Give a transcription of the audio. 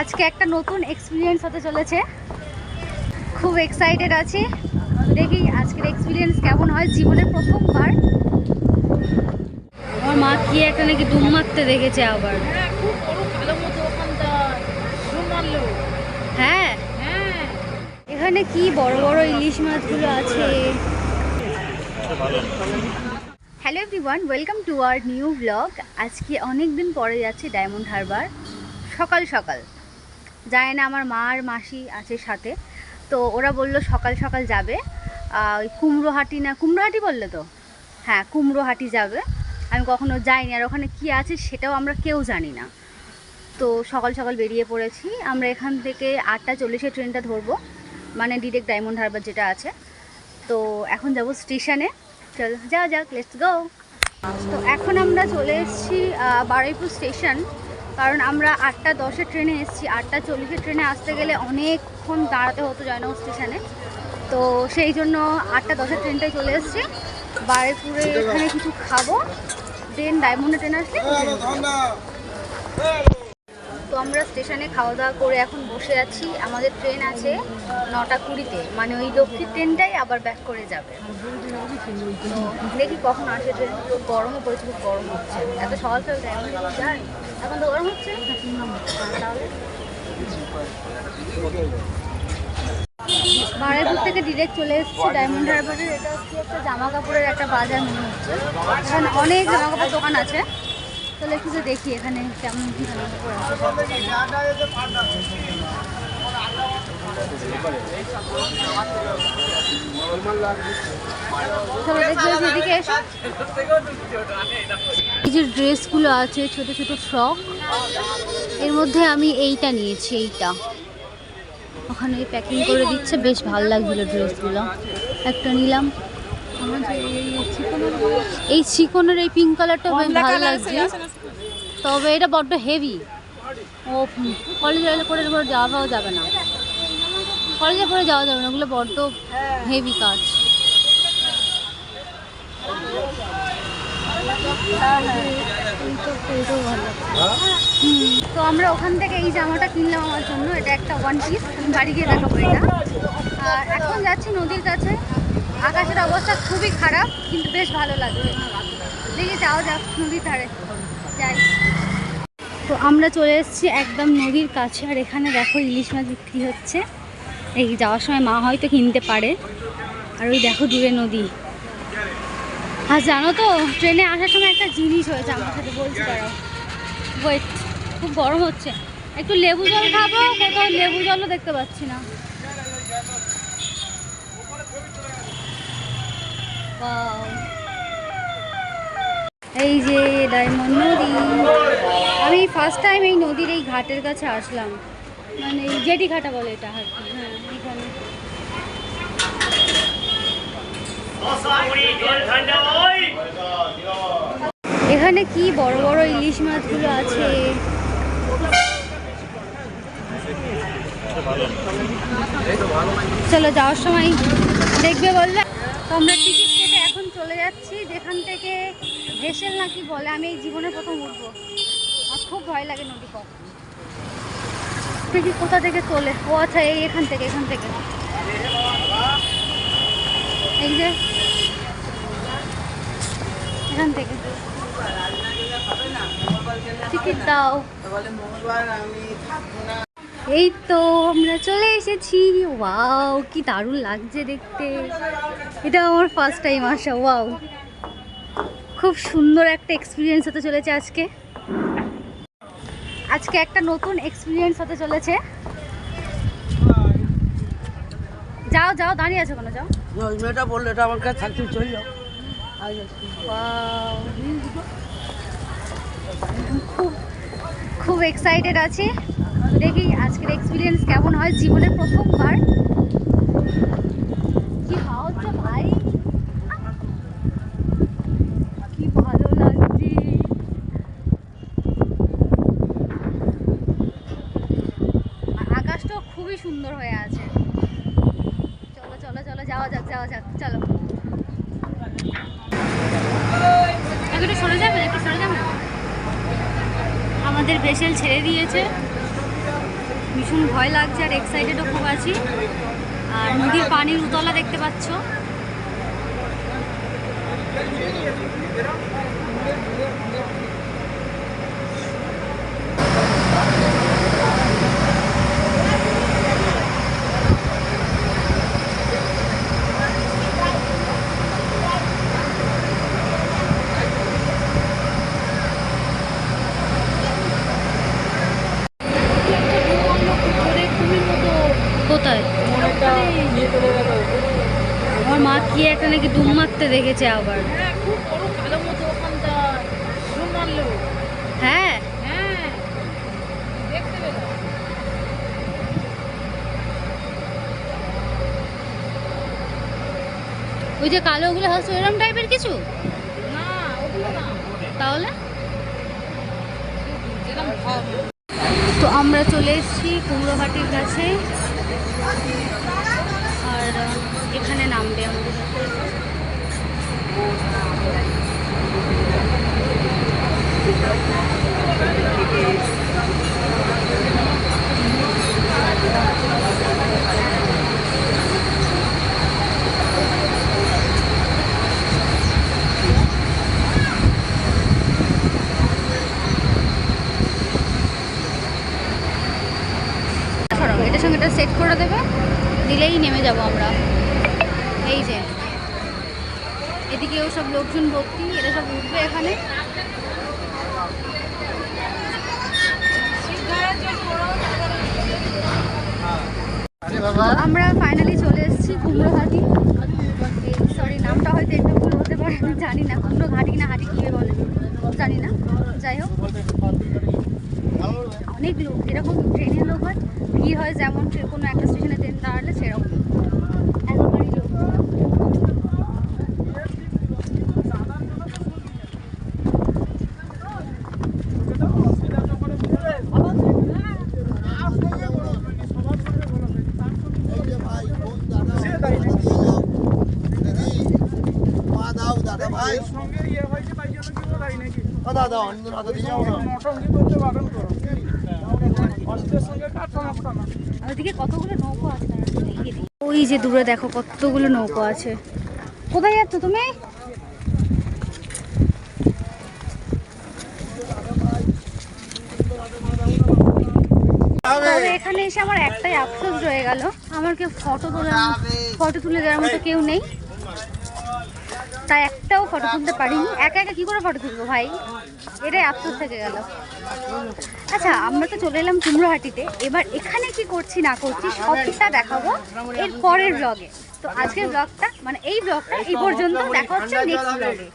আজকে একটা নতুন এক্সপিরিয়েন্স হতে চলেছে। খুব এক্সাইটেড আছি। দেখি আজকের এক্সপিরিয়েন্স কেমন হয় জীবনের প্রথমবার। আমার মা কি একটা নাকি ডুম মারতে দেখেছে আবার? হ্যাঁ হ্যাঁ। হ্যাঁ। এখানে কি বড় বড় ইলিশ মাছগুলো আছে? Hello everyone welcome to our new blog আজকে অনেক দিন পরে যাচ্ছি ডায়মন্ড হারবার সকাল সকাল। যায় না আমার মা আর মাসি আছে সাথে। তো ওরা বলল সকাল সকাল যাবে। ওই কুমড়োহাটি না, কুমড়োহাটি বললে তো? হ্যাঁ কুমড়োহাটি যাবে। আমি কখনো যাইনি। আর ওখানে কি আছে সেটাও আমরা কেউ জানি না। তো সকাল সকাল বেরিয়ে পড়েছি। আমরা এখান থেকে আটটা চল্লিশে ট্রেনটা ধরবো। মানে ডিরেক্ট ডায়মন্ড হারবার যেটা আছে। তো এখন যাব স্টেশনে চল যাও যাক লেটস গো তো এখন আমরা চলে এসেছি বারুইপুর স্টেশন কারণ আমরা আটটা দশের ট্রেনে এসেছি আটটা চল্লিশের ট্রেনে আসতে গেলে অনেকক্ষণ দাঁড়াতে হতো জয়নগর স্টেশনে। তো সেই জন্য আটটা দশের ট্রেনটাই চলে এসেছি। বারুইপুরে এখানে কিছু খাব দেন ডায়মন্ডে ট্রেন আসলে তো আমরা স্টেশনে খাওয়া দাওয়া করে এখন বসে আছি। আমাদের ট্রেন আছে নটা কুড়িতে মানে ওই লক্ষ্মীর ট্রেনটাই আবার ব্যাক করে যাবে। দেখি কখন আসে ট্রেন গরমও পড়েছে খুব গরম হচ্ছে। এত সকাল ট্রেন যায় এখন তো বারাইপুর থেকে ডিরেক্ট চলে এসেছি ডায়মন্ড হারবারের এটা হচ্ছে একটা জামা কাপড়ের একটা বাজার মনে হচ্ছে। অনেক জামা কাপড় দোকান আছে। তাহলে একটু দেখি এখানে কেমন কি জামা কাপড় আছে চলো দেখবে এদিকে এসো এই যে ড্রেসগুলো আছে ছোট ছোট ফ্রক এর মধ্যে আমি এইটা নিয়েছি এইটা। ওখানে প্যাকিং করে দিচ্ছে বেশ ভালো লাগছিল ড্রেসগুলো। একটা নিলাম। এই চিকনের- এই পিঙ্ক কালারটা বেশ ভালো লাগছে। তবে এটা বড্ড হেভি ও কলেজে করে পরে যাওয়া পাওয়া যাবে না। কলেজে পরে যাওয়া যাবে না, ওগুলো বড্ড হেভি কাজ। তো আমরা ওখান থেকে এই জামাটা কিনলাম আমার জন্য, এটা একটা ওয়ান পিস বাড়ি গিয়ে দেখাবো এটা। আর এখন যাচ্ছি নদীর কাছে, আকাশের অবস্থা খুবই খারাপ, কিন্তু বেশ ভালো লাগছে। দেখি যাওয়া যাক নদীর ধারে, যাই। তো আমরা চলে এসেছি একদম নদীর কাছে, আর এখানে দেখো ইলিশ মাছ বিক্রি হচ্ছে। এই যাওয়ার সময় মা হয়তো কিনতে পারে। আর ওই দেখো দূরে নদী। আর জানো তো ট্রেনে আসার সময় একটা জিনিস হয়েছে আমার সাথে, বলছি দাঁড়াও। ওয়েট খুব গরম হচ্ছে। একটু লেবু জল খাব, কোথাও লেবু জলও দেখতে পাচ্ছি না. এই যে ডায়মন্ড নদী। আমি ফার্স্ট টাইম এই নদীর এই ঘাটের কাছে আসলাম। মানে জেটি ঘাটা বলে এটা আর কি হ্যাঁ এখানে এখানে কি বড় বড় ইলিশ মাছগুলো আছে? চলো যাওয়ার সময় দেখবে বললে তো আমরা টিকিট কেটে এখন চলে যাচ্ছি, যেখান থেকে ভেসেল নাকি বলে, আমি এই জীবনে প্রথম উঠবো। আমার খুব ভয় লাগে নদী পথ দেখি কোথা থেকে চলে? ও আচ্ছা এই এখান থেকে এখান থেকে। এই যে, এখান থেকে। টিকিট দাও। এই তো আমরা চলে এসেছি। ওয়াও, কি দারুণ লাগছে দেখতে। এটা আমার ফার্স্ট টাইম আসা, ওয়াও। খুব সুন্দর একটা এক্সপিরিয়েন্স হতে চলেছে আজকে। আজকে একটা নতুন এক্সপিরিয়েন্স হতে চলেছে। যাও যাও দাঁড়িয়ে আছো কেন? যাও। ওই মেয়েটা বলল এটা আমার কাছে থাকতে চলে যাও। খুব খুব এক্সাইটেড আছি। দেখি আজকের এক্সপিরিয়েন্স কেমন হয়। জীবনের প্রথমবার। কি হাওয়া হচ্ছে ভাই কি ভালো লাগছে আর আকাশটাও খুবই সুন্দর হয়ে আছে চলো চলো চলো যাওয়া যাক যাওয়া যাক চলো আমাদের ভেসেল ছেড়ে দিয়েছে। ভীষণ ভয় লাগছে, আর এক্সাইটেডও খুব আছি। আর নদীর পানির উতলা দেখতে পাচ্ছ ওরে কুমির মতো কোথায় একটা ইয়ে করে গেল আমার মা কি একটা নাকি ডুম মারতে দেখেছে আবার হ্যাঁ খুব বড় কালো মতো ওখানটা ডুব মারলো হ্যাঁ হ্যাঁ দেখতে পেলাম। ওই যে কালো ওগুলো হচ্ছে এরকম টাইপের কিছু? না ওগুলো না। তাহলে? তো আমরা চলে এসেছি কুমড়োহাটির কাছে। আর এখানে নামবে। দিলেই নেমে যাব আমরা। এই যে। এদিকেও সব লোকজন ভর্তি, এরা সব উঠবে এখানে। আমরা ফাইনালি চলে এসেছি কুমড়োহাটি। সরি নামটা হয়তো একটু ভুল হতে পারে, আমি জানি না। কুমড়ো ঘাটি না হাটি কী বলে? জানি না। যাই হোক। অনেক লোক, এরকম ট্রেনের লোক হয়। ভিড় হয় যেমন কোনো একটা স্টেশনে ট্রেন দাঁড়ালে সেরকম দাদা অন্য হাতে দিয়ে যাও না আর ওইদিকে কতগুলো নৌকো আছে ওই যে দূরে দেখো কতগুলো নৌকো আছে। কোথায় যাচ্ছ তুমি? তবে এখানে এসে আমার একটাই আফসোস রয়ে গেল। আমার কেউ ফটো তোলার ফটো তুলে দেওয়ার মতো কেউ নেই। তাই একটাও ফটো তুলতে পারিনি। একা একা কি করে ফটো তুলবো ভাই? এটাই আফসোস থেকে গেল। আচ্ছা আমরা তো চলে এলাম কুমড়োহাটিতে। এবার এখানে কি করছি, না করছি, সবটা দেখাবো এর পরের ব্লগে তো আজকের ব্লগটা মানে এই ব্লগটা এই পর্যন্ত দেখা হচ্ছে নেক্সট ব্লগে